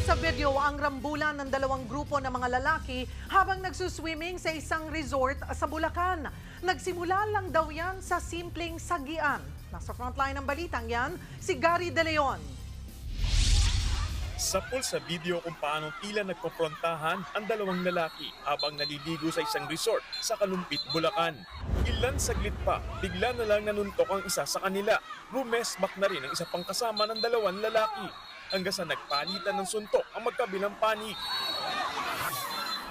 sa video ang rambulan ng dalawang grupo ng mga lalaki habang nagsuswimming sa isang resort sa Bulacan. Nagsimula lang daw yan sa simpleng sagian. Nasa frontline ng balitang yan, si Gary De Leon. Sa pool sa video kung paano tila nagkomprontahan ang dalawang lalaki habang naliligo sa isang resort sa Kalumpit, Bulacan. Ilan saglit pa, bigla na lang nanuntok ang isa sa kanila. Rumesbak na rin ang isa pang kasama ng dalawang lalaki hanggang sa nagpalitan ng suntok ang magkabilang panig.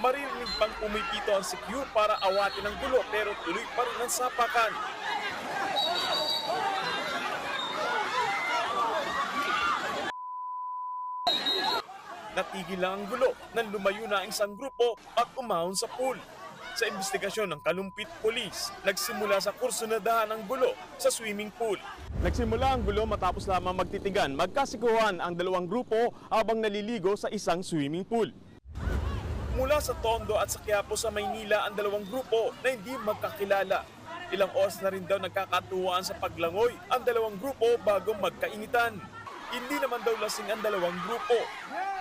Maririnig pang pumipito ang secure para awatin ang gulo pero tuloy pa rin ang sapakan. Natigil lang ang gulo nang lumayo na ang isang grupo at umahon sa pool. Sa investigasyon ng Kalumpit Police, nagsimula sa kursunadahan ng gulo sa swimming pool. Nagsimula ang gulo matapos lamang magtitigan, magkasiguhan ang dalawang grupo habang naliligo sa isang swimming pool. Mula sa Tondo at sa Quiapo sa Maynila ang dalawang grupo na hindi magkakilala. Ilang oras na rin daw nagkakatuwaan sa paglangoy ang dalawang grupo bago magkainitan. Hindi naman daw lasing ang dalawang grupo.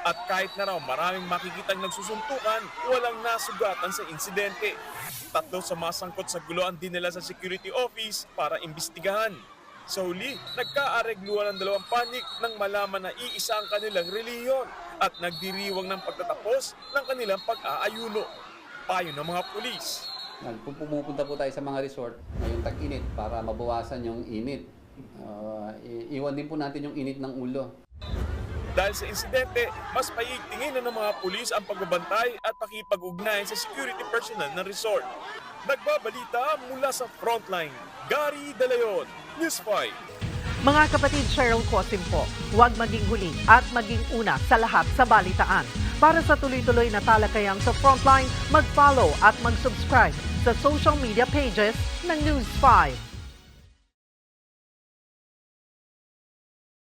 At kahit na raw maraming makikitang nagsusuntukan, walang nasugatan sa insidente. Tatlo sa masangkot sa gulo ang dinala sa security office para imbestigahan. Sa huli, nagkaaregluhan ang dalawang panik nang malaman na iisa ang kanilang reliyon at nagdiriwang ng pagtatapos ng kanilang pag-aayuno. Payo ng mga pulis. Pumupunta po tayo sa mga resort ngayong tag-init para mabawasan yung init. I- iwan din po natin yung init ng ulo. Dahil sa insidente, mas paigtingin na ng mga pulis ang pagbabantay at pakipag-ugnayan sa security personnel ng resort. Nagbabalita mula sa frontline, Gary De Leon, News 5. Mga kapatid Cheryl Cosim po, huwag maging huli at maging una sa lahat sa balitaan. Para sa tuloy-tuloy na talakayang sa Frontline, mag-follow at mag-subscribe sa social media pages ng News 5.